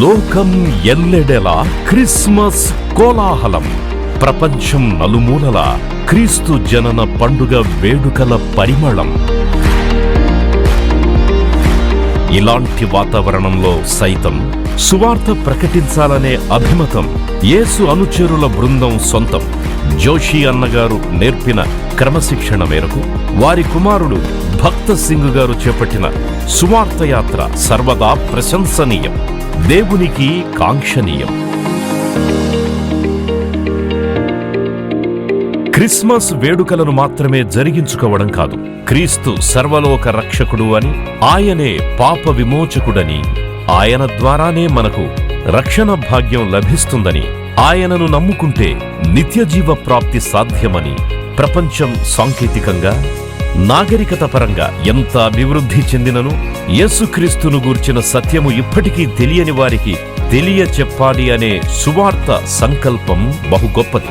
లోకం ఎల్లెడెలా క్రిస్మస్ కోలాహలం. ప్రపంచం నలుమూలల క్రీస్తు జనన పండుగ వేడుకల పరిమళం. ఇలాంటి వాతావరణంలో సైతం సువార్త ప్రకటించాలనే అభిమతం యేసు అనుచరుల బృందం సొంతం. జోషి అన్నగారు నేర్పిన క్రమశిక్షణ మేరకు వారి కుమారుడు భక్త సింగ్ గారు చేపట్టిన సువార్త యాత్ర సర్వదా ప్రశంసనీయం. దేవునికి కాంక్షణీయం. క్రిస్మస్ వేడుకలను మాత్రమే జరిగించుకోవడం కాదు. క్రీస్తు సర్వలోక రక్షకుడు అని ఆయనే పాప విమోచకుడని ఆయన ద్వారానే మనకు రక్షణ భాగ్యం లభిస్తుందని ఆయనను నమ్ముకుంటే నిత్యజీవ ప్రాప్తి సాధ్యమని ప్రపంచం సాంకేతికంగా నాగరికత పరంగా ఎంత అభివృద్ధి చెందినను యేసుక్రీస్తును గూర్చిన సత్యము ఇప్పటికీ తెలియని వారికి తెలియ చెప్పాలి అనే సువార్త సంకల్పం బహు గొప్పది.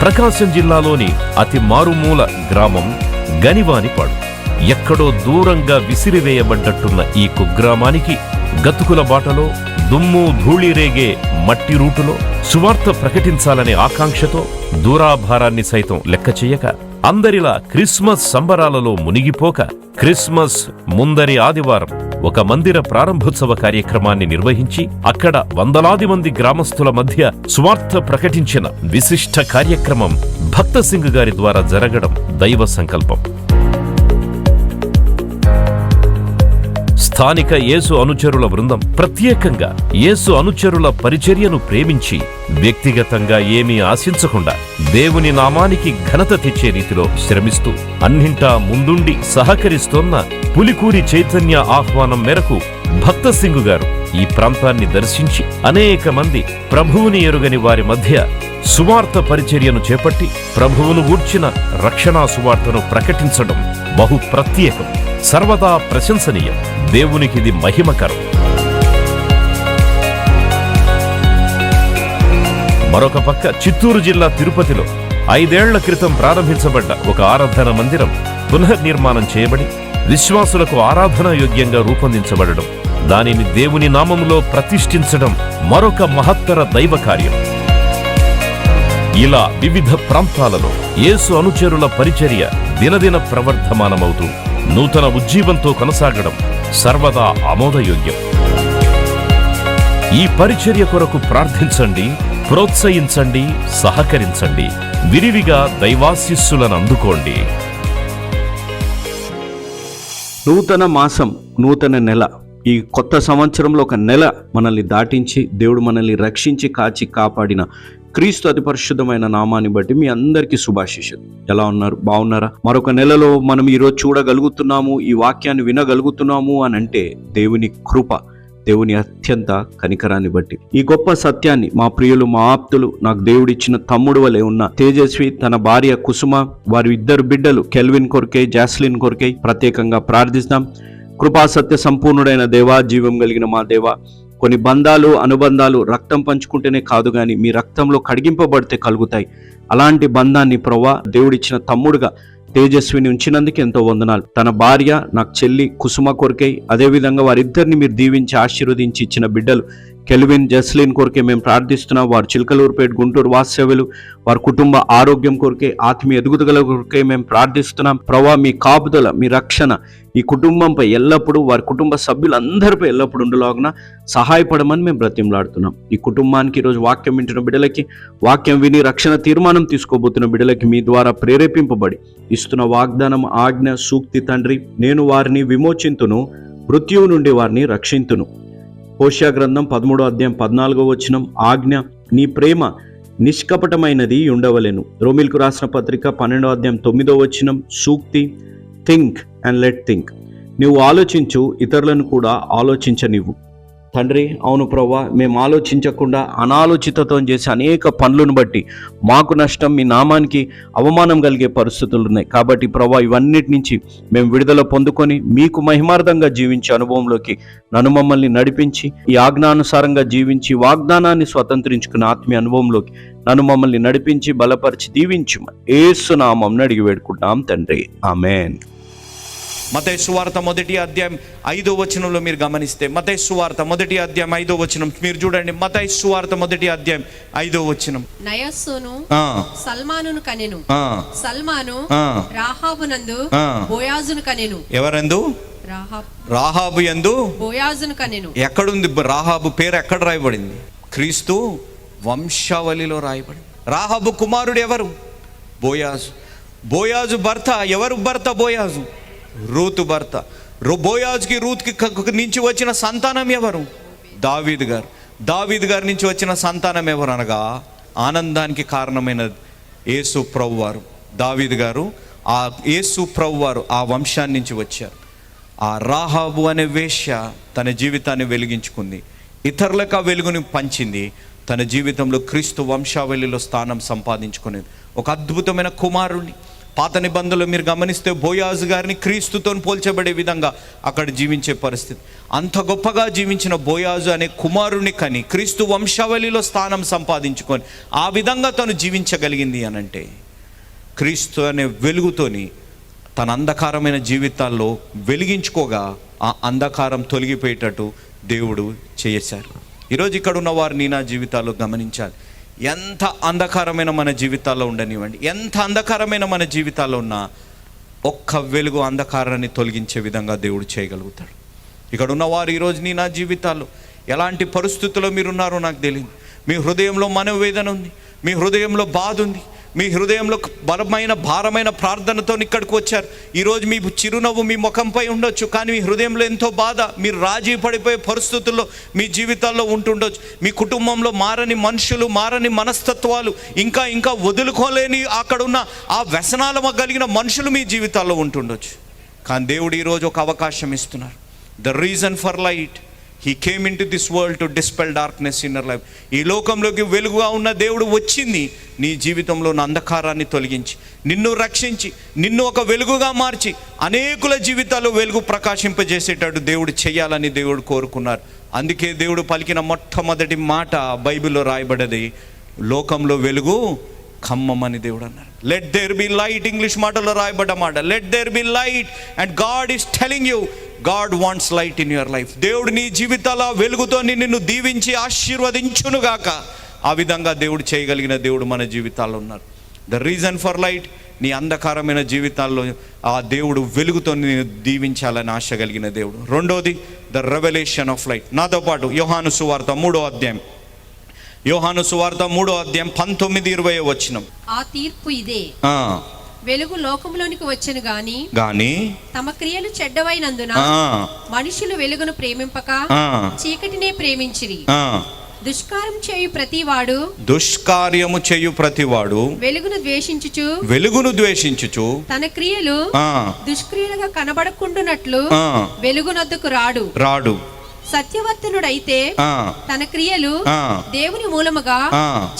ప్రకాశం జిల్లాలోని అతి మారుమూల గ్రామం గనివానిపాడు. ఎక్కడో దూరంగా విసిరివేయబడ్డట్టున్న ఈ కుగ్రామానికి గతుకుల బాటలో దుమ్ము ధూళి రేగే మట్టి రూటులో సువార్త ప్రకటించాలనే ఆకాంక్షతో దూరాభారాన్ని సైతం లెక్క చెయ్యక అందరిలా క్రిస్మస్ సంబరాలలో మునిగిపోక క్రిస్మస్ ముందరి ఆదివారం ఒక మందిర ప్రారంభోత్సవ కార్యక్రమాన్ని నిర్వహించి అక్కడ వందలాది మంది గ్రామస్తుల మధ్య స్వార్థ ప్రకటించిన విశిష్ట కార్యక్రమం భక్త సింగ్ గారి ద్వారా జరగడం దైవ సంకల్పం. స్థానిక యేసు అనుచరుల బృందం ప్రత్యేకంగా యేసు అనుచరుల పరిచర్యను ప్రేమించి వ్యక్తిగతంగా ఏమీ ఆశించకుండా దేవుని నామానికి ఘనత తెచ్చే రీతిలో శ్రమిస్తూ అన్నింటా ముందుండి సహకరిస్తోన్న పులికూరి చైతన్య ఆహ్వానం మేరకు భక్త సింగు గారు ఈ ప్రాంతాన్ని దర్శించి అనేక మంది ప్రభువుని ఎరుగని వారి మధ్య సువార్త పరిచర్యను చేపట్టి ప్రభువును గూర్చిన రక్షణా సువార్తను ప్రకటించడం బహు ప్రత్యేకం. సర్వదా ప్రశంసనీయం. దేవునికి ఇది మహిమకరం మరొక పక్క చిత్తూరు జిల్లా తిరుపతిలో ఐదేళ్ళ క్రితం ప్రారంభించబడ్డ ఒక ఆరాధన మందిరం పునర్నిర్మాణం చేయబడి విశ్వాసులకు ఆరాధన యోగ్యంగా రూపొందించబడడం దానిని దేవుని నామంలో ప్రతిష్ఠించడం మరొక మహత్తర దైవ కార్యం. ఇలా వివిధ ప్రాంతాలలో యేసు అనుచరుల పరిచర్య దినదిన ప్రవర్ధమానమవుతుంది. నూతన ఉజ్జీవంతో కొనసాగడం సర్వదా ఆమోదయోగ్యం. ఈ పరిచర్య కొరకు ప్రార్థించండి ప్రోత్సహించండి సహకరించండి. విరివిగా దైవాశిస్సులను అందుకోండి. నూతన మాసం నూతన నెల. ఈ కొత్త సంవత్సరంలో ఒక నెల మనల్ని దాటించి దేవుడు మనల్ని రక్షించి కాచి కాపాడిన క్రీస్తు అతి పరిశుద్ధమైన నామాన్ని బట్టి మీ అందరికీ శుభాశిషలు ఎలా ఉన్నారు? బాగున్నారా? మరొక నెలలో మనం ఈరోజు చూడగలుగుతున్నాము ఈ వాక్యాన్ని వినగలుగుతున్నాము అని అంటే దేవుని కృప దేవుని అత్యంత కనికరాన్ని బట్టి. ఈ గొప్ప సత్యాన్ని మా ప్రియులు మా ఆప్తులు నాకు దేవుడిచ్చిన తమ్ముడు వలె ఉన్న తేజస్వి తన భార్య కుసుమ వారి ఇద్దరు బిడ్డలు కెల్విన్ కొరకే జాస్లిన్ కొరకే ప్రత్యేకంగా ప్రార్థిస్తాం. కృపా సత్య సంపూర్ణుడైన దేవా జీవం కలిగిన మా దేవా కొన్ని బంధాలు అనుబంధాలు రక్తం పంచుకుంటేనే కాదు కానీ మీ రక్తంలో కడిగింపబడితే కలుగుతాయి. అలాంటి బంధాన్ని ప్రవ్వా దేవుడిచ్చిన తమ్ముడుగా తేజస్విని ఉంచినందుకు ఎంతో వందనాలు. తన భార్య నాకు చెల్లి కుసుమ కొరకై అదేవిధంగా వారిద్దరిని మీరు దీవించి ఆశీర్వదించి ఇచ్చిన బిడ్డలు కెల్విన్ జస్లిన్ కొరకే మేము ప్రార్థిస్తున్నాం. వారు చిలకలూరుపేట గుంటూరు వాస్తవ్యులు. వారి కుటుంబ ఆరోగ్యం కొరకే ఆత్మీయ ఎదుగుదల కొరకే మేము ప్రార్థిస్తున్నాం. ప్రవా మీ కాపుదల మీ రక్షణ ఈ కుటుంబంపై ఎల్లప్పుడూ వారి కుటుంబ సభ్యులందరిపై ఎల్లప్పుడూ ఉండలాగున సహాయపడమని మేము బ్రతిమలాడుతున్నాం. ఈ కుటుంబానికి ఈరోజు వాక్యం వింటున్న బిడ్డలకి వాక్యం విని రక్షణ తీర్మానం తీసుకోబోతున్న బిడ్డలకి మీ ద్వారా ప్రేరేపింపబడి ఇస్తున్న వాగ్దానం ఆజ్ఞ సూక్తి తండ్రి నేను వారిని విమోచింతును మృత్యువు నుండి వారిని రక్షింతును. హోషియా గ్రంథం పదమూడో అధ్యాయం పద్నాలుగో వచనం ఆజ్ఞ నీ ప్రేమ నిష్కపటమైనది ఉండవలెను. రోమిల్కు రాసిన పత్రిక పన్నెండో అధ్యాయం తొమ్మిదో వచనం సూక్తి థింక్ అండ్ లెట్ థింక్. నువ్వు ఆలోచించు ఇతరులను కూడా ఆలోచించనివ్వు. తండ్రి అవును ప్రవ్వా మేము ఆలోచించకుండా అనాలోచితతో చేసే అనేక పనులను బట్టి మాకు నష్టం మీ నామానికి అవమానం కలిగే పరిస్థితులు ఉన్నాయి. కాబట్టి ప్రవ్వా ఇవన్నిటి నుంచి మేము విడుదల పొందుకొని మీకు మహిమార్థంగా జీవించే అనుభవంలోకి నన్ను మమ్మల్ని నడిపించి ఈ ఆజ్ఞానుసారంగా జీవించి వాగ్దానాన్ని స్వతంత్రించుకున్న ఆత్మీయ అనుభవంలోకి నన్ను మమ్మల్ని నడిపించి బలపరిచి దీవించు. ఏసునామం అడిగి వేడుకుంటాం తండ్రి. ఆమెన్. మతయ సువార్త మొదటి అధ్యాయం ఐదో వచనంలో మీరు గమనిస్తే మతయ సువార్త మొదటి అధ్యాయం ఐదో వచనం. మీరు చూడండి మతయ సువార్త మొదటి అధ్యాయం ఐదో వచనం. నయస్సును ఆ, సల్మానును కనెను. సల్మాను. రాహాబునందు. బోయాజును కనెను. ఎవరందు? రాహాబ్. యందు బోయాజును కనెను. ఎక్కడుంది? రాహాబు పేరు ఎక్కడ రాయబడింది? క్రీస్తు వంశావళిలో రాయబడింది. రాహాబు కుమారుడు ఎవరు? బోయాజు. బోయాజు భర్త ఎవరు? భర్త బోయాజు. రూతు భర్త. బోయాజ్కి రూత్కి నుంచి వచ్చిన సంతానం ఎవరు? దావీద్ గారు. దావీద్ గారి నుంచి వచ్చిన సంతానం ఎవరు అనగా ఆనందానికి కారణమైన యేసు ప్రభు వారు. దావీద్ గారు ఆ యేసు ప్రభు వారు ఆ వంశాన్ని నుంచి వచ్చారు. ఆ రాహాబు అనే వేష్య తన జీవితాన్ని వెలిగించుకుంది. ఇతరులకు ఆ వెలుగుని పంచింది. తన జీవితంలో క్రీస్తు వంశావళిలో స్థానం సంపాదించుకునేది. ఒక అద్భుతమైన కుమారుణ్ణి. పాత నిబంధనలు మీరు గమనిస్తే బోయాజు గారిని క్రీస్తుతో పోల్చబడే విధంగా అక్కడ జీవించే పరిస్థితి. అంత గొప్పగా జీవించిన బోయాజు అనే కుమారుని కని క్రీస్తు వంశావళిలో స్థానం సంపాదించుకొని ఆ విధంగా తను జీవించగలిగింది అనంటే క్రీస్తు అనే వెలుగుతోని తన అంధకారమైన జీవితాల్లో వెలిగించుకోగా ఆ అంధకారం తొలగిపోయేటట్టు దేవుడు చేశారు. ఈరోజు ఇక్కడ ఉన్న వారిని నా జీవితాల్లో గమనించాలి. ఎంత అంధకారమైన మన జీవితాల్లో ఉండనివ్వండి. ఎంత అంధకారమైన మన జీవితాల్లో ఉన్నా ఒక్క వెలుగు అంధకారాన్ని తొలగించే విధంగా దేవుడు చేయగలుగుతాడు. ఇక్కడ ఉన్నవారు ఈరోజు నీ నా జీవితాల్లో ఎలాంటి పరిస్థితుల్లో మీరున్నారో నాకు తెలియదు మీ హృదయంలో మనోవేదన ఉంది. మీ హృదయంలో బాధ ఉంది. మీ హృదయంలో బలమైన భారమైన ప్రార్థనతో ఇక్కడికి వచ్చారు. ఈరోజు మీ చిరునవ్వు మీ ముఖంపై ఉండొచ్చు కానీ మీ హృదయంలో ఎంతో బాధ మీరు రాజీ పడిపోయే పరిస్థితుల్లో మీ జీవితాల్లో ఉంటుండొచ్చు. మీ కుటుంబంలో మారని మనుషులు మారని మనస్తత్వాలు ఇంకా ఇంకా వదులుకోలేని అక్కడ ఉన్న ఆ వ్యసనాలు కలిగిన మనుషులు మీ జీవితాల్లో ఉంటుండొచ్చు. కానీ దేవుడు ఈరోజు ఒక అవకాశం ఇస్తున్నారు. The reason for light he came in to this world to dispel darkness inner life ఈ లోకంలోకి వెలుగుగా ఉన్న దేవుడు వచ్చింది. నీ జీవితంలో ఉన్న అంధకారాన్ని తొలగించి నిన్ను రక్షించి నిన్ను ఒక వెలుగుగా మార్చి అనేకుల జీవితాల్లో వెలుగు ప్రకాశింపజేసేటట్టు దేవుడు చేయాలని దేవుడు కోరుకున్నారు. అందుకే దేవుడు పలికిన మొట్టమొదటి మాట బైబిల్లో రాయబడది లోకంలో వెలుగు ఖమ్మమని దేవుడు అన్నారు let there be light English మాటలో రాయబడ్డ మాట. Let there be light and God is telling you God wants light in your life దేవుడు నీ జీవితాల వెలుగుతో నిన్ను దీవించి ఆశీర్వదించునుగాక. ఆ విధంగా దేవుడు చేయగలిగిన దేవుడు మన జీవితాల్లో ఉన్నారు. ద రీజన్ ఫర్ లైట్ నీ అంధకారమైన జీవితాల్లో ఆ దేవుడు వెలుగుతో నేను దీవించాలని ఆశ కలిగిన దేవుడు. రెండోది ద రెవల్యూషన్ ఆఫ్ లైట్ నాతో పాటు యోహాను సువార్త మూడో అధ్యాయం. యోహాను సువార్త మూడో అధ్యాయం పంతొమ్మిది ఇరవై వచ్చినం ఆ తీర్పు ఇదే. వెలుగు లోకంలోనికి వచ్చెను గాని గాని తమ క్రియలు చెడ్డవైనందున మనుషులు వెలుగును ప్రేమింపక చీకటినే ప్రేమించిరి. దుష్కారం చేయు ప్రతివాడు దుష్కార్యము చేయు ప్రతివాడు వెలుగును ద్వేషించుచు వెలుగును ద్వేషించుచు తన క్రియలు దుష్క్రియలుగా కనబడకుండునట్లు వెలుగునొద్దకు రాడు. రాడు. సత్యవర్తనుడైతే తన క్రియలు దేవుని మూలముగా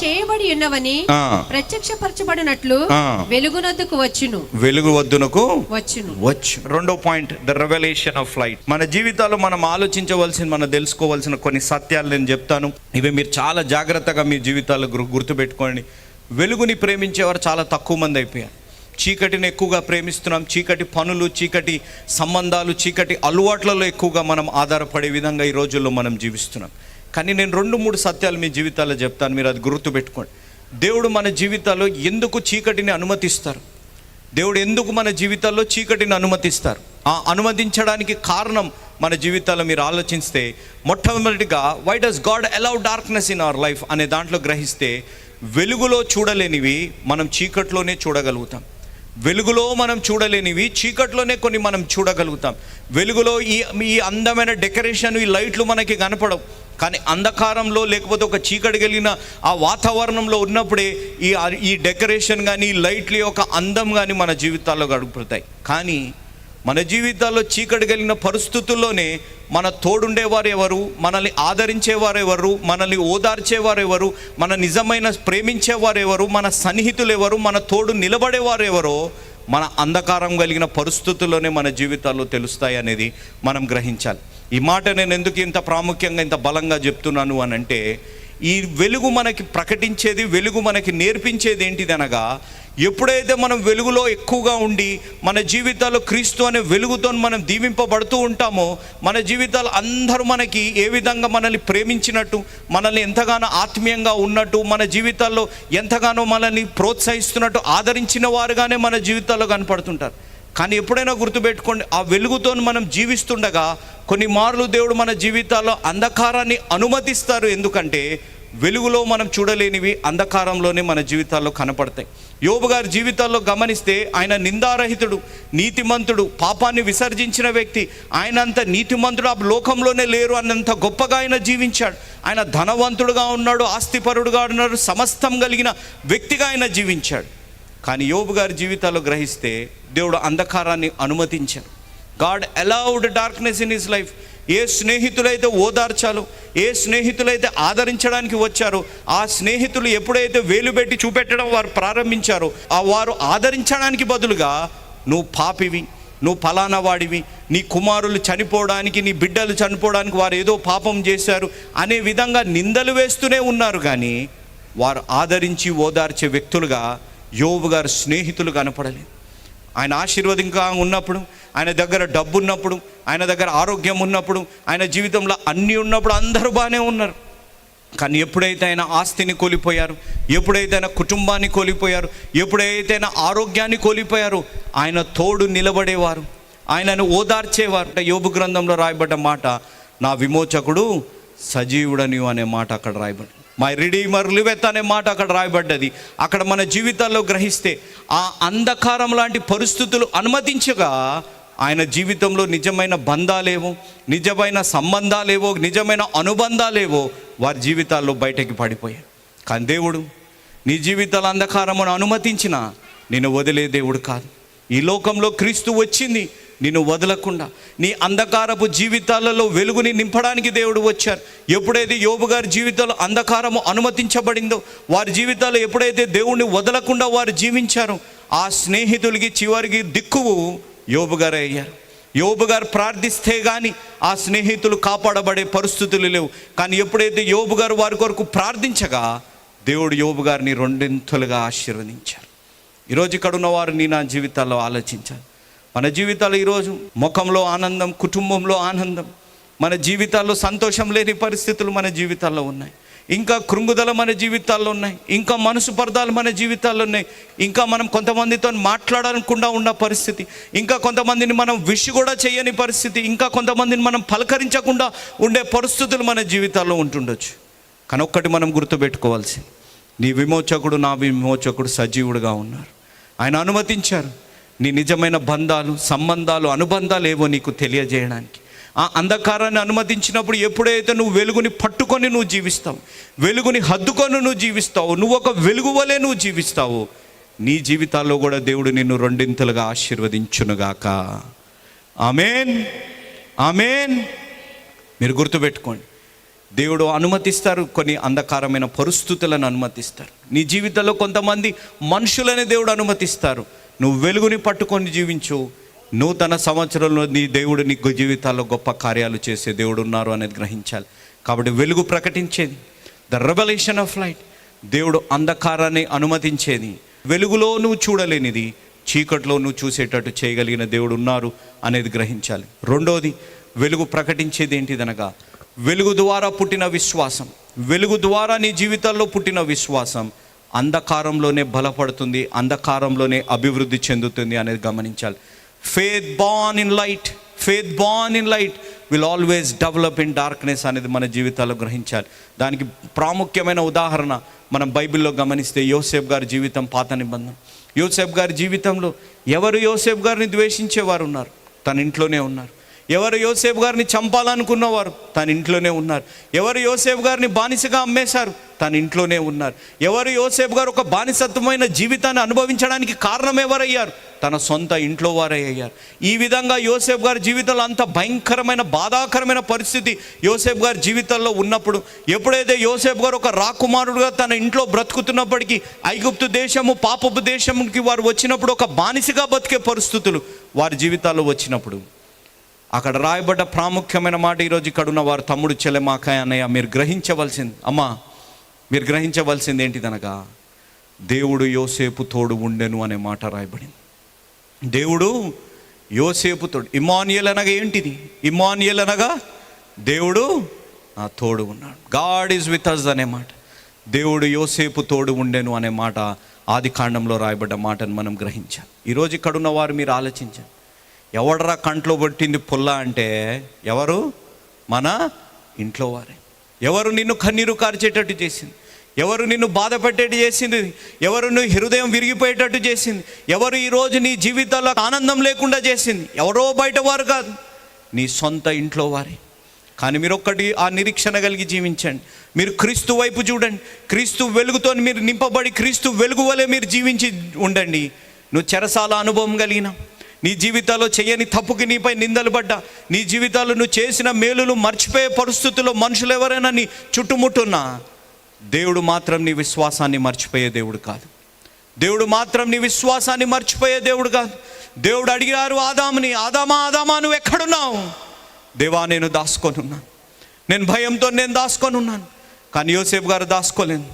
చేయబడి ఉన్నవని ప్రత్యక్షపరచబడినట్లు. వెలుగునొద్దకు వచ్చును. వెలుగు వద్దునకు వచ్చును. వచ్చు. రెండో point the revolution of light మన జీవితాల్లో మనం ఆలోచించవలసిన మనం తెలుసుకోవాల్సిన కొన్ని సత్యాలు నేను చెప్తాను. ఇవి మీరు చాలా జాగ్రత్తగా మీ జీవితాల్లో గుర్- గుర్తుపెట్టుకోండి. వెలుగుని ప్రేమించేవారు చాలా తక్కువ మంది అయిపోయారు. చీకటిని ఎక్కువగా ప్రేమిస్తున్నాం. చీకటి పనులు చీకటి సంబంధాలు చీకటి అలవాట్లలో ఎక్కువగా మనం ఆధారపడే విధంగా ఈ రోజుల్లో మనం జీవిస్తున్నాం. కానీ నేను రెండు మూడు సత్యాలు మీ జీవితాల్లో చెప్తాను. మీరు అది గుర్తుపెట్టుకోండి. దేవుడు మన జీవితాల్లో ఎందుకు చీకటిని అనుమతిస్తారు? దేవుడు ఎందుకు మన జీవితాల్లో చీకటిని అనుమతిస్తారు? ఆ అనుమతించడానికి కారణం మన జీవితాల్లో మీరు ఆలోచిస్తే మొట్టమొదటిగా why does God allow darkness in our life అనే దాంట్లో గ్రహిస్తే వెలుగులో చూడలేనివి మనం చీకట్లోనే చూడగలుగుతాం. వెలుగులో మనం చూడలేనివి చీకట్లోనే కొన్ని మనం చూడగలుగుతాం. వెలుగులో ఈ ఈ అందమైన డెకరేషన్ ఈ లైట్లు మనకి కనపడవు. కానీ అంధకారంలో లేకపోతే ఒక చీకటి కలిగిన ఆ వాతావరణంలో ఉన్నప్పుడే ఈ ఈ డెకరేషన్ కానీ ఈ లైట్ల యొక్క అందం కానీ మన జీవితాల్లో గడుపుతాయి. కానీ మన జీవితాల్లో చీకటి కలిగిన పరిస్థితుల్లోనే మన తోడుండేవారు ఎవరు? మనల్ని ఆదరించేవారు ఎవరు? మనల్ని ఓదార్చేవారు ఎవరు? మన నిజమైన ప్రేమించేవారు ఎవరు? మన సన్నిహితులు ఎవరు? మన తోడు నిలబడేవారు ఎవరో మన అంధకారం కలిగిన పరిస్థితుల్లోనే మన జీవితాల్లో తెలుస్తాయి అనేది మనం గ్రహించాలి. ఈ మాట నేను ఎందుకు ఇంత ప్రాముఖ్యంగా ఇంత బలంగా చెప్తున్నాను అని అంటే ఈ వెలుగు మనకి ప్రకటించేది వెలుగు మనకి నేర్పించేది ఏంటిది అనగా ఎప్పుడైతే మనం వెలుగులో ఎక్కువగా ఉండి మన జీవితాల్లో క్రీస్తు అనే వెలుగుతో మనం దీవింపబడుతూ ఉంటామో మన జీవితాలు అందరూ మనకి ఏ విధంగా మనల్ని ప్రేమించినట్టు మనల్ని ఎంతగానో ఆత్మీయంగా ఉన్నట్టు మన జీవితాల్లో ఎంతగానో మనల్ని ప్రోత్సహిస్తున్నట్టు ఆదరించిన వారుగానే మన జీవితాల్లో కనపడుతుంటారు. కానీ ఎప్పుడైనా గుర్తుపెట్టుకోండి ఆ వెలుగుతో మనం జీవిస్తుండగా కొన్ని మార్లు దేవుడు మన జీవితాల్లో అంధకారాన్ని అనుమతిస్తారు. ఎందుకంటే వెలుగులో మనం చూడలేనివి అంధకారంలోనే మన జీవితాల్లో కనపడతాయి. యోబు గారి జీవితాల్లో గమనిస్తే ఆయన నిందారహితుడు నీతిమంతుడు పాపాన్ని విసర్జించిన వ్యక్తి. ఆయన అంత నీతిమంతుడు ఆ లోకంలోనే లేరు అన్నంత గొప్పగా ఆయన జీవించాడు. ఆయన ధనవంతుడుగా ఉన్నాడు ఆస్తిపరుడుగా ఉన్నాడు సమస్తం కలిగిన వ్యక్తిగా ఆయన జీవించాడు. కానీ యోబు గారి జీవితాల్లో గ్రహిస్తే దేవుడు అంధకారాన్ని అనుమతించాడు. God allowed darkness in his life ఏ స్నేహితులైతే ఓదార్చాలో ఏ స్నేహితులైతే ఆదరించడానికి వచ్చారో ఆ స్నేహితులు ఎప్పుడైతే వేలు పెట్టి చూపెట్టడం వారు ప్రారంభించారో ఆ వారు ఆదరించడానికి బదులుగా నువ్వు పాపివి నువ్వు ఫలానా వాడివి నీ కుమారులు చనిపోవడానికి నీ బిడ్డలు చనిపోవడానికి వారు ఏదో పాపం చేశారు అనే విధంగా నిందలు వేస్తూనే ఉన్నారు కానీ వారు ఆదరించి ఓదార్చే వ్యక్తులుగా యోబు గారు స్నేహితులు కనపడలేదు. ఆయన ఆశీర్వదింగా ఉన్నప్పుడు ఆయన దగ్గర డబ్బు ఉన్నప్పుడు ఆయన దగ్గర ఆరోగ్యం ఉన్నప్పుడు ఆయన జీవితంలో అన్నీ ఉన్నప్పుడు అందరూ బాగానే ఉన్నారు. కానీ ఎప్పుడైతే ఆయన ఆస్తిని కోల్పోయారు ఎప్పుడైతే ఆయన కుటుంబాన్ని కోల్పోయారు ఎప్పుడైతే ఆయన ఆరోగ్యాన్ని కోల్పోయారు ఆయన తోడు నిలబడేవారు ఆయనను ఓదార్చేవారు. అంటే యోబు గ్రంథంలో రాయబడ్డ మాట నా విమోచకుడు సజీవుడని అనే మాట అక్కడ రాయబడి మై రిడీమర్ లివెత్ అనే మాట అక్కడ రాయబడ్డది. అక్కడ మన జీవితాల్లో గ్రహిస్తే ఆ అంధకారం లాంటి పరిస్థితులు అనుమతించగా ఆయన జీవితంలో నిజమైన బంధాలేవో నిజమైన సంబంధాలేవో నిజమైన అనుబంధాలేవో వారి జీవితాల్లో బయటకి పడిపోయాయి. కానీ దేవుడు నీ జీవితాల అంధకారమును అనుమతించిన నేను వదిలే దేవుడు కాదు. ఈ లోకంలో క్రీస్తు వచ్చింది నిన్ను వదలకుండా. నీ అంధకారపు జీవితాలలో వెలుగుని నింపడానికి దేవుడు వచ్చారు. ఎప్పుడైతే యోబు గారి జీవితంలో అంధకారము అనుమతించబడిందో వారి జీవితాల్లో ఎప్పుడైతే దేవుణ్ణి వదలకుండా వారు జీవించారో ఆ స్నేహితులకి చివరికి దిక్కువు యోబు గారే అయ్యారు యోబు గారు ప్రార్థిస్తే కానీ ఆ స్నేహితులు కాపాడబడే పరిస్థితులు లేవు. కానీ ఎప్పుడైతే యోబు గారు వారి కొరకు ప్రార్థించగా దేవుడు యోబు గారిని రెండింతలుగా ఆశీర్వదించారు. ఈరోజు ఇక్కడ ఉన్నవారు నీ నా జీవితాల్లో ఆలోచించాలి. మన జీవితాలు ఈరోజు ముఖంలో ఆనందం కుటుంబంలో ఆనందం. మన జీవితాల్లో సంతోషం లేని పరిస్థితులు మన జీవితాల్లో ఉన్నాయి. ఇంకా కృంగుదల మన జీవితాల్లో ఉన్నాయి. ఇంకా మనసు పర్దాలు మన జీవితాల్లో ఉన్నాయి. ఇంకా మనం కొంతమందితో మాట్లాడకుండా ఉన్న పరిస్థితి. ఇంకా కొంతమందిని మనం విష్ కూడా చేయని పరిస్థితి. ఇంకా కొంతమందిని మనం పలకరించకుండా ఉండే పరిస్థితులు మన జీవితాల్లో ఉంటుండొచ్చు. కానీ ఒక్కటి మనం గుర్తుపెట్టుకోవాల్సింది. నీ విమోచకుడు నా విమోచకుడు సజీవుడుగా ఉన్నారు. ఆయన అనుమతించారు. నీ నిజమైన బంధాలు సంబంధాలు అనుబంధాలు ఏవో నీకు తెలియజేయడానికి. ఆ అంధకారాన్ని అనుమతించినప్పుడు ఎప్పుడైతే నువ్వు వెలుగుని పట్టుకొని నువ్వు జీవిస్తావు వెలుగుని హద్దుకొని నువ్వు జీవిస్తావు నువ్వు ఒక వెలుగు వలె నువ్వు జీవిస్తావు నీ జీవితాల్లో కూడా దేవుడు నిన్ను రెండింతలుగా ఆశీర్వదించునుగాక. ఆమెన్. ఆమెన్. మీరు గుర్తుపెట్టుకోండి దేవుడు అనుమతిస్తారు కొన్ని అంధకారమైన పరిస్థితులను అనుమతిస్తారు. నీ జీవితంలో కొంతమంది మనుషులని దేవుడు అనుమతిస్తారు. నువ్వు వెలుగుని పట్టుకొని జీవించు నూతన సంవత్సరంలో నీ దేవుడు నీకు జీవితాల్లో గొప్ప కార్యాలు చేసే దేవుడు ఉన్నారు అనేది గ్రహించాలి. కాబట్టి వెలుగు ప్రకటించేది. ద రెవల్యూషన్ ఆఫ్ లైట్ దేవుడు అంధకారాన్ని అనుమతించేది. వెలుగులో నువ్వు చూడలేనిది చీకట్లో నువ్వు చూసేటట్టు చేయగలిగిన దేవుడు ఉన్నారు అనేది గ్రహించాలి. రెండోది వెలుగు ప్రకటించేది ఏంటిదనగా వెలుగు ద్వారా పుట్టిన విశ్వాసం. వెలుగు ద్వారా నీ జీవితాల్లో పుట్టిన విశ్వాసం అంధకారంలోనే బలపడుతుంది అంధకారంలోనే అభివృద్ధి చెందుతుంది అనేది గమనించాలి. Faith born in light faith born in light will always develop in darkness అనేది మన జీవితాల్లో గ్రహించాలి. దానికి ప్రాముఖ్యమైన ఉదాహరణ మనం బైబిల్లో గమనిస్తే యోసేఫ్ గారి జీవితం పాత నిబంధన. యోసేఫ్ గారి జీవితంలో ఎవరు యోసేఫ్ గారిని ద్వేషించేవారు ఉన్నారు తన ఇంట్లోనే ఉన్నారు. ఎవరు యోసేఫ్ గారిని చంపాలనుకున్నవారు? తన ఇంట్లోనే ఉన్నారు. ఎవరు యోసేఫ్ గారిని బానిసగా అమ్మేశారు? తన ఇంట్లోనే ఉన్నారు. ఎవరు యోసేఫ్ గారు ఒక బానిసత్వమైన జీవితాన్ని అనుభవించడానికి కారణం ఎవరయ్యారు? తన సొంత ఇంట్లో వారే అయ్యారు. ఈ విధంగా యోసేఫ్ గారి జీవితంలో అంత భయంకరమైన బాధాకరమైన పరిస్థితి యోసేఫ్ గారి జీవితంలో ఉన్నప్పుడు ఎప్పుడైతే యోసేఫ్ గారు ఒక రాకుమారుడుగా తన ఇంట్లో బ్రతుకుతున్నప్పటికీ ఐగుప్తు దేశము పాపపు దేశంకి వారు వచ్చినప్పుడు ఒక బానిసగా బతికే పరిస్థితులు వారి జీవితాల్లో వచ్చినప్పుడు. అక్కడ రాయబడ్డ ప్రాముఖ్యమైన మాట ఈరోజు ఇక్కడ ఉన్న వారు తమ్ముడు చెల్లెమాకాయ అన్నయ్య మీరు గ్రహించవలసింది అమ్మా మీరు గ్రహించవలసింది ఏంటిదనగా దేవుడు యోసేపు తోడు ఉండెను అనే మాట రాయబడింది. దేవుడు యోసేపు తోడు ఇమానియల్ అనగా ఏంటిది? ఇమానియల్ అనగా దేవుడు నా తోడు ఉన్నాడు. గాడ్ ఈజ్ విత్ అస్ అనే మాట. దేవుడు యోసేపు తోడు ఉండెను అనే మాట ఆది కాండంలో రాయబడ్డ మాటను మనం గ్రహించాలి. ఈరోజు ఇక్కడున్న వారు మీరు ఆలోచించండి. ఎవడరా కంట్లో పట్టింది పుల్ల అంటే ఎవరు? మన ఇంట్లో వారే. ఎవరు నిన్ను కన్నీరు కార్చేటట్టు చేసింది? ఎవరు నిన్ను బాధ పెట్టేట్టు చేసింది? ఎవరు నువ్వు హృదయం విరిగిపోయేటట్టు చేసింది? ఎవరు ఈరోజు నీ జీవితాల్లో ఆనందం లేకుండా చేసింది? ఎవరో బయట వారు కాదు. నీ సొంత ఇంట్లో వారే. కానీ మీరు ఒక్కటి ఆ నిరీక్షణ కలిగి జీవించండి. మీరు క్రీస్తు వైపు చూడండి. క్రీస్తు వెలుగుతో మీరు నింపబడి క్రీస్తు వెలుగు వలె మీరు జీవించి ఉండండి. నువ్వు చెరసాల అనుభవం కలిగిన నీ జీవితాల్లో చేయని తప్పుకి నీపై నిందలు పడ్డా. నీ జీవితాల్లో నువ్వు చేసిన మేలులు మర్చిపోయే పరిస్థితుల్లో మనుషులు ఎవరైనా నీ చుట్టుముట్టున్నా. దేవుడు మాత్రం నీ విశ్వాసాన్ని మర్చిపోయే దేవుడు కాదు. దేవుడు మాత్రం నీ విశ్వాసాన్ని మర్చిపోయే దేవుడు కాదు. దేవుడు అడిగారు ఆదాముని ఆదామా ఆదామా నువ్వు ఎక్కడున్నావు? దేవా నేను దాసుకొని ఉన్నాను నేను భయంతో నేను దాసుకొని ఉన్నాను కానీ యోసేపు గారు దాసుకోలేను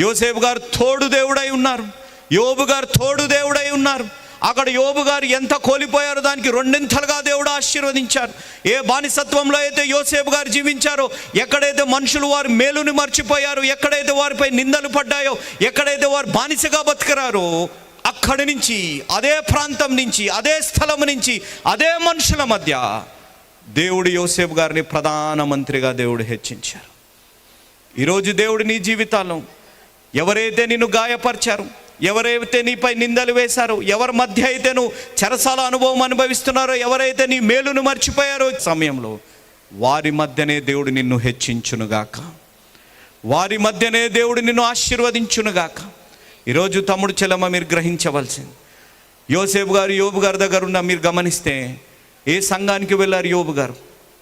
యోసేపు గారు తోడు దేవుడై ఉన్నారు. యోబు గారు తోడు దేవుడై ఉన్నారు. అక్కడ యోబు గారు ఎంత కోలిపోయారో దానికి రెండింతలుగా దేవుడు ఆశీర్వదించారు. ఏ బానిసత్వంలో అయితే యోసేపు గారు జీవించారో ఎక్కడైతే మనుషులు వారి మేలుని మర్చిపోయారో ఎక్కడైతే వారిపై నిందలు పడ్డాయో ఎక్కడైతే వారు బానిసగా బతికరారో అక్కడి నుంచి అదే ప్రాంతం నుంచి అదే స్థలం నుంచి అదే మనుషుల మధ్య దేవుడు యోసేపు గారిని ప్రధానమంత్రిగా దేవుడు హెచ్చించారు. ఈరోజు దేవుడు నీ జీవితాల్లో ఎవరైతే నిన్ను గాయపరిచారు ఎవరైతే నీపై నిందలు వేశారో ఎవరి మధ్య అయితే నువ్వు చెరసాల అనుభవం అనుభవిస్తున్నారో ఎవరైతే నీ మేలును మర్చిపోయారో సమయంలో వారి మధ్యనే దేవుడు నిన్ను హెచ్చించునుగాక. వారి మధ్యనే దేవుడు నిన్ను ఆశీర్వదించునుగాక. ఈరోజు తమ్ముడు చెలమ మీరు గ్రహించవలసింది. యోసేపు గారు యోబు గారి దగ్గర ఉన్న మీరు గమనిస్తే ఏ సంఘానికి వెళ్ళారు యోబు గారు?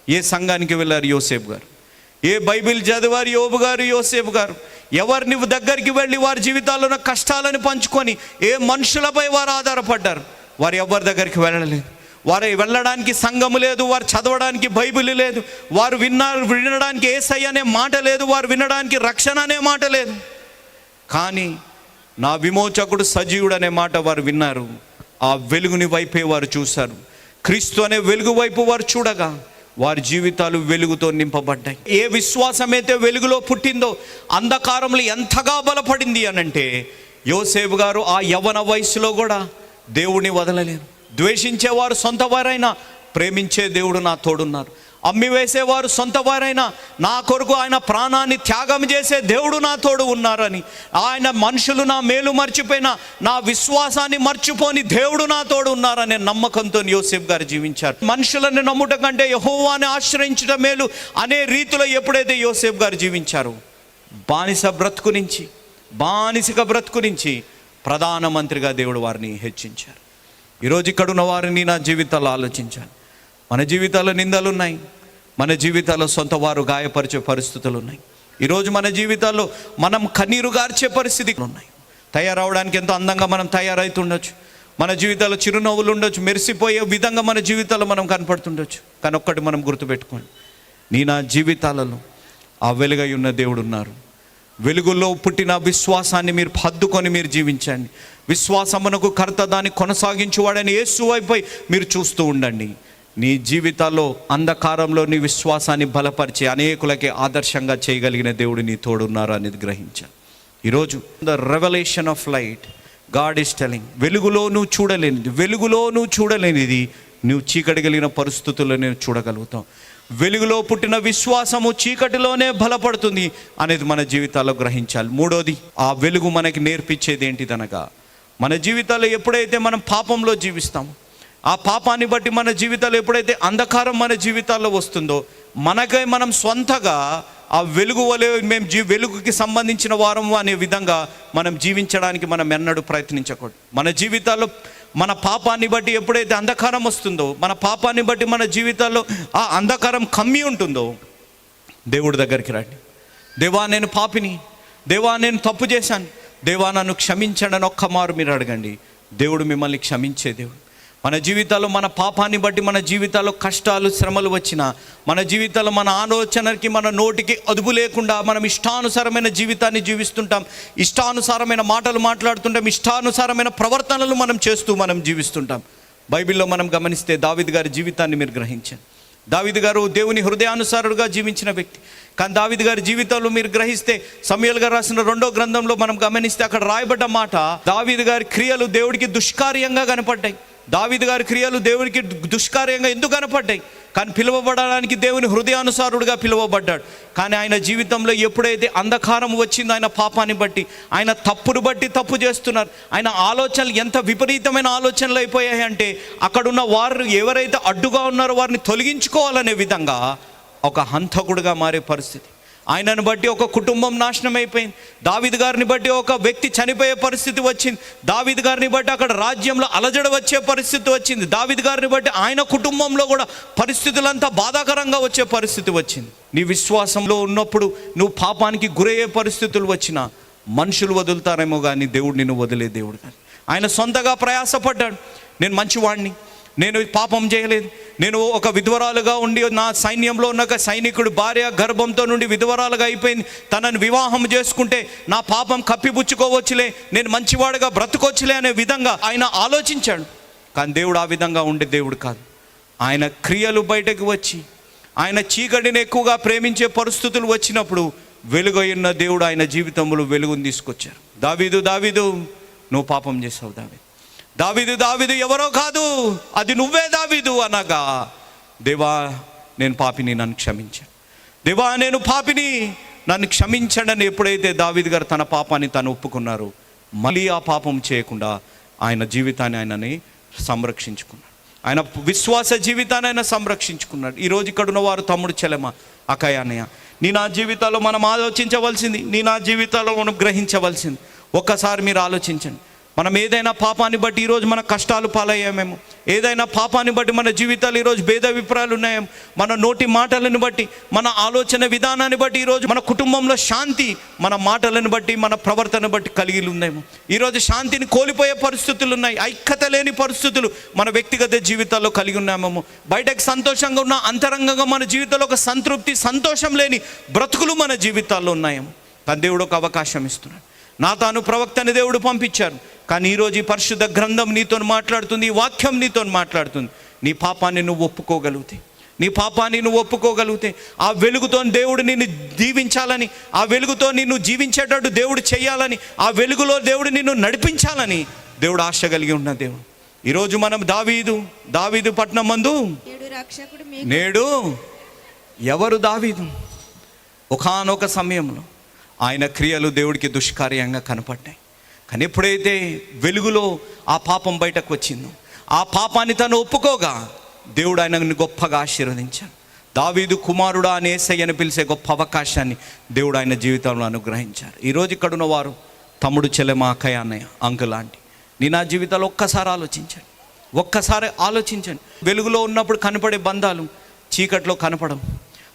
ఏ సంఘానికి వెళ్ళారు యోసేపు గారు? ఏ బైబిల్ చదివారు యోబు గారు యోసేపు గారు? ఎవరు నువ్వు దగ్గరికి వెళ్ళి వారి జీవితాల్లో ఉన్న కష్టాలను పంచుకొని ఏ మనుషులపై వారు ఆధారపడ్డారు? వారు ఎవరి దగ్గరికి వెళ్ళలేదు. వారు వెళ్ళడానికి సంఘము లేదు వారు చదవడానికి బైబిల్ లేదు వారు విన్నారు వినడానికి ఏసై అనే మాట లేదు వారు వినడానికి రక్షణ అనే మాట లేదు. కానీ నా విమోచకుడు సజీవుడు అనే మాట వారు విన్నారు. ఆ వెలుగుని వైపే వారు చూశారు. క్రీస్తు అనే వెలుగు వైపు వారు చూడగా వారి జీవితాలు వెలుగుతో నింపబడ్డాయి. ఏ విశ్వాసం అయితే వెలుగులో పుట్టిందో అంధకారంలో ఎంతగా బలపడింది అనంటే యోసేపు గారు ఆ యవన వయసులో కూడా దేవుణ్ణి వదలలేరు. ద్వేషించేవారు సొంత వారైనా ప్రేమించే దేవుడు నా తోడున్నారు. అమ్మి వేసేవారు సొంత వారైనా నా కొరకు ఆయన ప్రాణాన్ని త్యాగం చేసే దేవుడు నా తోడు ఉన్నారని ఆయన మనుషులు నా మేలు మర్చిపోయినా నా విశ్వాసాన్ని మర్చిపోని దేవుడు నా తోడు ఉన్నారనే నమ్మకంతో యోసేఫ్ గారు జీవించారు. మనుషులను నమ్ముట కంటే యహోవాని ఆశ్రయించడం మేలు అనే రీతిలో ఎప్పుడైతే యోసేఫ్ గారు జీవించారు బానిస బ్రతుకు నుంచి బానిసక బ్రతుకు నుంచి ప్రధానమంత్రిగా దేవుడు వారిని హెచ్చించారు. ఈరోజు ఇక్కడ ఉన్న వారిని నా జీవితాల్లో ఆలోచించాను. మన జీవితాల్లో నిందలు ఉన్నాయి మన జీవితాల్లో సొంత వారు గాయపరిచే పరిస్థితులు ఉన్నాయి ఈరోజు మన జీవితాల్లో మనం కన్నీరు గార్చే పరిస్థితులు ఉన్నాయి తయారవడానికి ఎంతో అందంగా మనం తయారవుతుండొచ్చు మన జీవితాల్లో చిరునవ్వులు ఉండొచ్చు. మెరిసిపోయే విధంగా మన జీవితాల్లో మనం కనపడుతుండొచ్చు. కానీ ఒక్కటి మనం గుర్తుపెట్టుకోండి. నీ నా జీవితాలలో ఆ వెలుగై ఉన్న దేవుడు ఉన్నారు వెలుగులో పుట్టిన విశ్వాసాన్ని మీరు హద్దుకొని మీరు జీవించండి. విశ్వాసమునకు కర్త దాన్ని కొనసాగించువాడని యేసు వైపు మీరు చూస్తూ ఉండండి. నీ జీవితాల్లో అంధకారంలో నీ విశ్వాసాన్ని బలపరిచి అనేకులకి ఆదర్శంగా చేయగలిగిన దేవుడు నీ తోడున్నారు అనేది గ్రహించా. ఈరోజు the revolution of light God is telling వెలుగులో నువ్వు చూడలేనిది వెలుగులో నువ్వు చూడలేనిది నువ్వు చీకటి కలిగిన పరిస్థితుల్లో నేను చూడగలుగుతాం. వెలుగులో పుట్టిన విశ్వాసము చీకటిలోనే బలపడుతుంది అనేది మన జీవితాల్లో గ్రహించాలి. మూడోది ఆ వెలుగు మనకి నేర్పించేది ఏంటిదనగా మన జీవితాల్లో ఎప్పుడైతే మనం పాపంలో జీవిస్తామో ఆ పాపాన్ని బట్టి మన జీవితాలు ఎప్పుడైతే అంధకారం మన జీవితాల్లో వస్తుందో మనకై మనం సొంతగా ఆ వెలుగు వలె మేము జీ వెలుగుకి సంబంధించిన వారం అనే విధంగా మనం జీవించడానికి మనం ఎన్నడూ ప్రయత్నించకూడదు. మన జీవితాల్లో మన పాపాన్ని బట్టి ఎప్పుడైతే అంధకారం వస్తుందో మన పాపాన్ని బట్టి మన జీవితాల్లో ఆ అంధకారం కమ్మి ఉంటుందో దేవుడి దగ్గరికి రండి. దేవా నేను పాపిని. దేవా నేను తప్పు చేశాను. దేవా నన్ను క్షమించండి అని ఒక్క మారు మీరు అడగండి. దేవుడు మిమ్మల్ని క్షమించే దేవుడు. మన జీవితాల్లో మన పాపాన్ని బట్టి మన జీవితాల్లో కష్టాలు శ్రమలు వచ్చినా మన జీవితాల్లో మన ఆలోచనకి మన నోటికి అదుపు లేకుండా మనం ఇష్టానుసారమైన జీవితాన్ని జీవిస్తుంటాం. ఇష్టానుసారమైన మాటలు మాట్లాడుతుంటాం. ఇష్టానుసారమైన ప్రవర్తనలు మనం చేస్తూ మనం జీవిస్తుంటాం. బైబిల్లో మనం గమనిస్తే దావిద్ గారి జీవితాన్ని మీరు గ్రహించండి. దావిద్ గారు దేవుని హృదయానుసారుడుగా జీవించిన వ్యక్తి. కానీ దావిద్ గారి జీవితంలో మీరు గ్రహిస్తే సమయల్ గారు రాసిన రెండో గ్రంథంలో మనం గమనిస్తే అక్కడ రాయబడ్డ మాట దావిద్ గారి క్రియలు దేవుడికి దుష్కార్యంగా కనపడ్డాయి. దావీదు గారి క్రియలు దేవునికి దుష్కార్యంగా ఎందుకు కనపడ్డాయి? కానీ పిలువబడడానికి దేవుని హృదయానుసారుడుగా పిలువబడ్డాడు. కానీ ఆయన జీవితంలో ఎప్పుడైతే అంధకారం వచ్చిందో ఆయన పాపాన్ని బట్టి ఆయన తప్పును బట్టి తప్పు చేస్తున్నారు. ఆయన ఆలోచనలు ఎంత విపరీతమైన ఆలోచనలు అయిపోయాయి అంటే అక్కడున్న వారు ఎవరైతే అడ్డుగా ఉన్నారో వారిని తొలగించుకోవాలనే విధంగా ఒక హంతకుడుగా మారే పరిస్థితి. ఆయనను బట్టి ఒక కుటుంబం నాశనం అయిపోయింది. దావిద్ గారిని బట్టి ఒక వ్యక్తి చనిపోయే పరిస్థితి వచ్చింది. దావిద్ గారిని బట్టి అక్కడ రాజ్యంలో అలజడ వచ్చే పరిస్థితి వచ్చింది. దావిద్ గారిని బట్టి ఆయన కుటుంబంలో కూడా పరిస్థితులంతా బాధాకరంగా వచ్చే పరిస్థితి వచ్చింది. నీ విశ్వాసంలో ఉన్నప్పుడు నువ్వు పాపానికి గురయ్యే పరిస్థితులు వచ్చినా మనుషులు వదులుతారేమో కానీ దేవుడు నిన్ను వదిలే దేవుడు కానీ ఆయన సొంతగా ప్రయాసపడ్డాడు. నేను మంచివాడిని నేను పాపం చేయలేదు. నేను ఒక విధవరాలుగా ఉండి నా సైన్యంలో ఉన్న సైనికుడు భార్య గర్భంతో నుండి విధవరాలుగా అయిపోయింది. తనను వివాహం చేసుకుంటే నా పాపం కప్పిపుచ్చుకోవచ్చులే నేను మంచివాడుగా బ్రతకొచ్చులే అనే విధంగా ఆయన ఆలోచించాడు. కానీ దేవుడు ఆ విధంగా ఉండే దేవుడు కాదు. ఆయన క్రియలు బయటకు వచ్చి ఆయన చీకటిని ఎక్కువగా ప్రేమించే పరిస్థితులు వచ్చినప్పుడు వెలుగైన దేవుడు ఆయన జీవితంలో వెలుగుని తీసుకొచ్చారు. దావీదు దావీదు నువ్వు పాపం చేసావు దావీదు. దావిదు దావిదు ఎవరో కాదు. అది నువ్వే దావిదు అనగా దేవా నేను పాపిని నన్ను క్షమించాను దేవా నేను పాపిని నన్ను క్షమించండి ఎప్పుడైతే దావిద్ గారు తన పాపాన్ని తను ఒప్పుకున్నారు మళ్ళీ ఆ పాపం చేయకుండా ఆయన జీవితాన్ని ఆయనని సంరక్షించుకున్నాడు. ఆయన విశ్వాస జీవితాన్ని ఆయన సంరక్షించుకున్నాడు. ఈరోజు ఇక్కడ ఉన్నవారు తమ్ముడు చెలమ అక్కయ్య నీ నా జీవితాల్లో మనం ఆలోచించవలసింది నీ నా జీవితాల్లో మనం గ్రహించవలసింది. ఒక్కసారి మీరు ఆలోచించండి. మనం ఏదైనా పాపాన్ని బట్టి ఈరోజు మన కష్టాలు పాలయ్యామేమో ఏదైనా పాపాన్ని బట్టి మన జీవితాలు ఈరోజు భేదాభిప్రాయాలు ఉన్నాయేమో మన నోటి మాటలను బట్టి మన ఆలోచన విధానాన్ని బట్టి ఈరోజు మన కుటుంబంలో శాంతి మన మాటలను బట్టి మన ప్రవర్తన బట్టి కలిగి ఉందేమో ఈరోజు శాంతిని కోల్పోయే పరిస్థితులు ఉన్నాయి. ఐక్యత లేని పరిస్థితులు మన వ్యక్తిగత జీవితాల్లో కలిగి ఉన్నామేమో బయటకు సంతోషంగా ఉన్న అంతరంగంగా మన జీవితంలో ఒక సంతృప్తి సంతోషం లేని బ్రతుకులు మన జీవితాల్లో ఉన్నాయేమో దేవుడు ఒక అవకాశం ఇస్తున్నాడు. నా తాను ప్రవక్తని దేవుడు పంపించారు. కానీ ఈరోజు ఈ పరిశుద్ధ గ్రంథం నీతో మాట్లాడుతుంది ఈ వాక్యం నీతో మాట్లాడుతుంది. నీ పాపాన్ని నువ్వు ఒప్పుకోగలిగితే నీ పాపాన్ని నువ్వు ఒప్పుకోగలిగితే ఆ వెలుగుతో దేవుడు నిన్ను దీవించాలని ఆ వెలుగుతో నిన్ను జీవించేటట్టు దేవుడు చేయాలని ఆ వెలుగులో దేవుడు నిన్ను నడిపించాలని దేవుడు ఆశ కలిగి ఉన్న దేవుడు. ఈరోజు మనం దావీదు దావీదు పట్నం మందు నేడు ఎవరు దావీదు? ఒకానొక సమయంలో ఆయన క్రియలు దేవుడికి దుష్కార్యంగా కనపడ్డాయి. కానీ ఎప్పుడైతే వెలుగులో ఆ పాపం బయటకు వచ్చిందో ఆ పాపాన్ని తను ఒప్పుకోగా దేవుడు ఆయనని గొప్పగా ఆశీర్వదించాడు. దావీదు కుమారుడా అని ఏసయ్యని పిలిచే గొప్ప అవకాశాన్ని దేవుడు ఆయన జీవితంలో అనుగ్రహించారు ఈరోజు ఇక్కడ వారు తమ్ముడు చెల్లెమ అక్కయ్య అన్నయ్య అంకుల్ లాంటి నేను నా జీవితాలు ఒక్కసారి ఆలోచించండి. ఒక్కసారి ఆలోచించండి. వెలుగులో ఉన్నప్పుడు కనపడే బంధాలు చీకట్లో కనపడం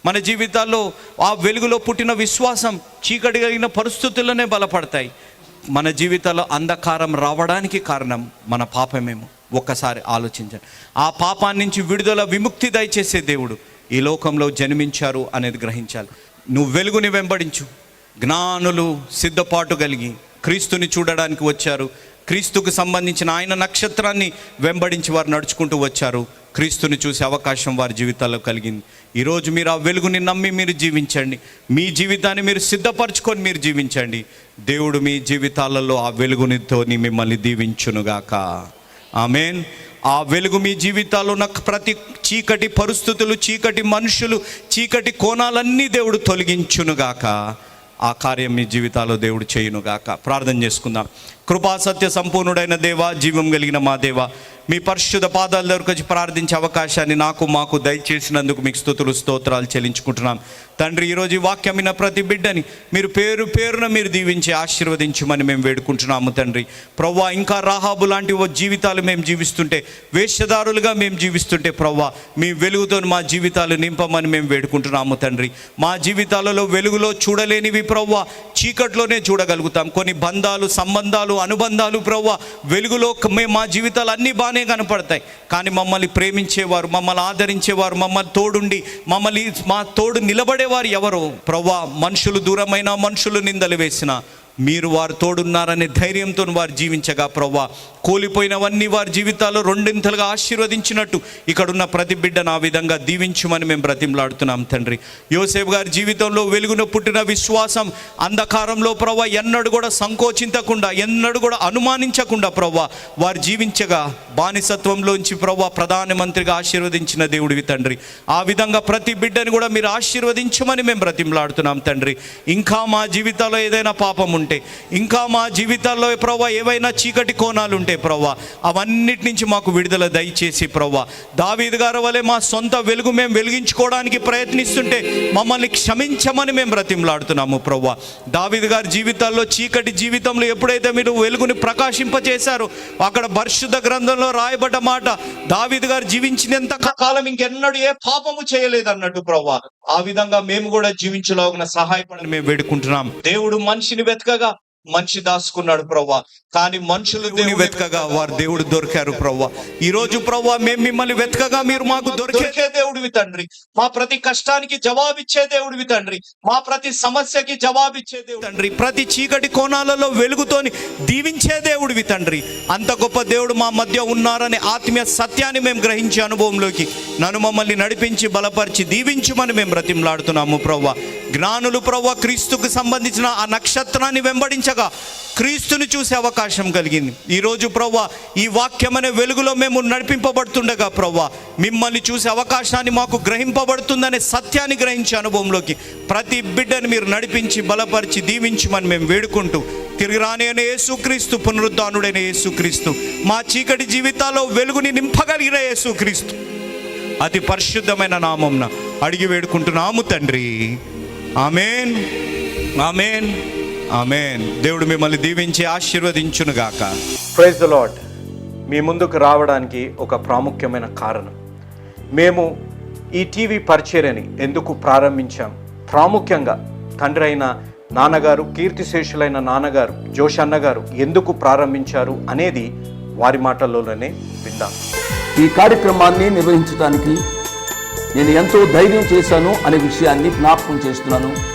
మన జీవితాల్లో ఆ వెలుగులో పుట్టిన విశ్వాసం చీకటి కలిగిన పరిస్థితుల్లోనే బలపడతాయి. మన జీవితంలో అంధకారం రావడానికి కారణం మన పాపమేమో. ఒక్కసారి ఆలోచించండి. ఆ పాపాన్ని నుంచి విడుదల విముక్తి దయచేసే దేవుడు ఈ లోకంలో జన్మించారు అనేది గ్రహించాలి. నువ్వు వెలుగుని వెంబడించు. జ్ఞానులు సిద్ధపాటు కలిగి క్రీస్తుని చూడడానికి వచ్చారు. క్రీస్తుకు సంబంధించిన ఆయన నక్షత్రాన్ని వెంబడించి వారు నడుచుకుంటూ వచ్చారు. క్రీస్తుని చూసే అవకాశం వారి జీవితాల్లో కలిగింది. ఈరోజు మీరు ఆ వెలుగుని నమ్మి మీరు జీవించండి. మీ జీవితాన్ని మీరు సిద్ధపరచుకొని మీరు జీవించండి. దేవుడు మీ జీవితాలలో ఆ వెలుగునితో మిమ్మల్ని దీవించునుగాక. ఆమెన్. ఆ వెలుగు మీ జీవితాల్లో నాకు ప్రతి చీకటి పరిస్థితులు చీకటి మనుషులు చీకటి కోణాలన్నీ దేవుడు తొలగించునుగాక. ఆ కార్యం మీ జీవితాల్లో దేవుడు చేయునుగాక. ప్రార్థన చేసుకుందాం. కృపా సత్య సంపూర్ణుడైన దేవ జీవం కలిగిన మా దేవా మీ పరిశుద్ధ పాదాల దగ్గరకు వచ్చి ప్రార్థించే అవకాశాన్ని నాకు మాకు దయచేసినందుకు మీకు స్థుతులు స్తోత్రాలు చెల్లించుకుంటున్నాం తండ్రి ఈరోజు వాక్యమైన ప్రతి బిడ్డని మీరు పేరు పేరున మీరు దీవించి ఆశీర్వదించమని మేము వేడుకుంటున్నాము తండ్రి. ప్రవ్వా ఇంకా రాహాబు లాంటి ఓ జీవితాలు మేము జీవిస్తుంటే వేషధారులుగా మేము జీవిస్తుంటే ప్రవ్వా మీ వెలుగుతో మా జీవితాలు నింపమని మేము వేడుకుంటున్నాము తండ్రి. మా జీవితాలలో వెలుగులో చూడలేనివి ప్రవ్వా చీకట్లోనే చూడగలుగుతాం. కొన్ని బంధాలు సంబంధాలు అనుబంధాలు ప్రవ్వా వెలుగులో మేము మా జీవితాలు అన్ని బాగా బాగానే కనపడతాయి. కానీ మమ్మల్ని ప్రేమించేవారు మమ్మల్ని ఆదరించేవారు మమ్మల్ని తోడుండి మమ్మల్ని మా తోడు నిలబడేవారు ఎవరు? ప్రవ్వా మనుషులు దూరమైన మనుషులు నిందలు వేసిన మీరు వారు తోడున్నారనే ధైర్యంతో వారు జీవించగా ప్రవ్వా. కోల్పోయినవన్నీ వారి జీవితాల్లో రెండింతలుగా ఆశీర్వదించినట్టు ఇక్కడున్న ప్రతి బిడ్డను ఆ విధంగా దీవించమని మేము బ్రతిమలాడుతున్నాం తండ్రి. యోసేఫ్ గారి జీవితంలో వెలుగున పుట్టిన విశ్వాసం అంధకారంలో ప్రవ్వా ఎన్నడూ కూడా సంకోచించకుండా ఎన్నడూ కూడా అనుమానించకుండా ప్రవ్వా వారు జీవించగా బానిసత్వంలోంచి ప్రవ్వా ప్రధానమంత్రిగా ఆశీర్వదించిన దేవుడివి తండ్రి. ఆ విధంగా ప్రతి బిడ్డని కూడా మీరు ఆశీర్వదించమని మేము బ్రతిమలాడుతున్నాం తండ్రి. ఇంకా మా జీవితాల్లో ఏదైనా పాపం ఉంటే ఇంకా మా జీవితాల్లో ప్రవ్వా ఏవైనా చీకటి కోణాలు ఉంటే ప్రవ్వా అవన్నిటి నుంచి మాకు విడుదల దయచేసి ప్రవ్వా. దావీదు గారు వలె మా సొంత వెలుగు మేము వెలిగించుకోవడానికి ప్రయత్నిస్తుంటే మమ్మల్ని క్షమించమని మేము బ్రతిమలాడుతున్నాము ప్రవ్వా. దావీదు గారి జీవితాల్లో చీకటి జీవితంలో ఎప్పుడైతే మీరు వెలుగుని ప్రకాశింపచేశారో అక్కడ పరిశుద్ధ గ్రంథంలో రాయబడ్డ మాట దావీదు గారు జీవించినంత కాలం ఇంకెన్నడూ ఏ పాపము చేయలేదు అన్నట్టు ప్రవ్వా. ఆ విధంగా మేము కూడా జీవించలాగిన సహాయపడని మేము వేడుకుంటున్నాం. దేవుడు మనిషిని వెతకగా మనిషి దాచుకున్నాడు ప్రవ్వా. కానీ మనుషులు దేవుని వెతకగా వారు దేవుడు దొరికారు ప్రవ్వా. ఈ రోజు ప్రవ్వా మేము మిమ్మల్ని వెతకగా మీరు మాకు దొరికే దేవుడివి తండ్రి. మా ప్రతి కష్టానికి జవాబిచ్చే దేవుడివి తండ్రి. మా ప్రతి సమస్యకి జవాబిచ్చే దేవుడు తండ్రి. ప్రతి చీకటి కోణాలలో వెలుగుతోని దీవించే దేవుడివి తండ్రి. అంత గొప్ప దేవుడు మా మధ్య ఉన్నారనే ఆత్మీయ సత్యాన్ని మేము గ్రహించే అనుభవంలోకి నన్ను మమ్మల్ని నడిపించి బలపరిచి దీవించమని మేము బ్రతిమలాడుతున్నాము ప్రవ్వా. జ్ఞానులు ప్రవ్వ క్రీస్తుకు సంబంధించిన ఆ నక్షత్రాన్ని వెంబడించగా క్రీస్తుని చూసే అవకాశం కలిగింది. ఈరోజు ప్రవ్వ ఈ వాక్యం అనే వెలుగులో మేము నడిపింపబడుతుండగా ప్రవ్వ మిమ్మల్ని చూసే అవకాశాన్ని మాకు గ్రహింపబడుతుందనే సత్యాన్ని గ్రహించే అనుభవంలోకి ప్రతి బిడ్డని మీరు నడిపించి బలపరిచి దీవించమని మేము వేడుకుంటూ తిరిగి రాని యేసుక్రీస్తు పునరుద్ధానుడైన యేసుక్రీస్తు మా చీకటి జీవితాల్లో వెలుగుని నింపగలిగిన యేసుక్రీస్తు. అతి పరిశుద్ధమైన నామంన అడిగి వేడుకుంటున్నాము తండ్రి. ఆమెన్. ఆమెన్. ఆమెన్. దేవుడు మిమ్మల్ని దీవించి ఆశీర్వదించునుగాక. ప్రైజ్ ద లాడ్ మీ ముందుకు రావడానికి ఒక ప్రాముఖ్యమైన కారణం. మేము ఈ టీవీ పరిచర్యని ఎందుకు ప్రారంభించాం? ప్రాముఖ్యంగా తండ్రి అయిన నాన్నగారు కీర్తిశేషులైన నాన్నగారు జోషన్న గారు ఎందుకు ప్రారంభించారు అనేది వారి మాటల్లోనే విందాం. ఈ కార్యక్రమాన్ని నిర్వహించడానికి నేను ఎంతో ధైర్యం చేశాను అనే విషయాన్ని జ్ఞాపకం చేస్తున్నాను.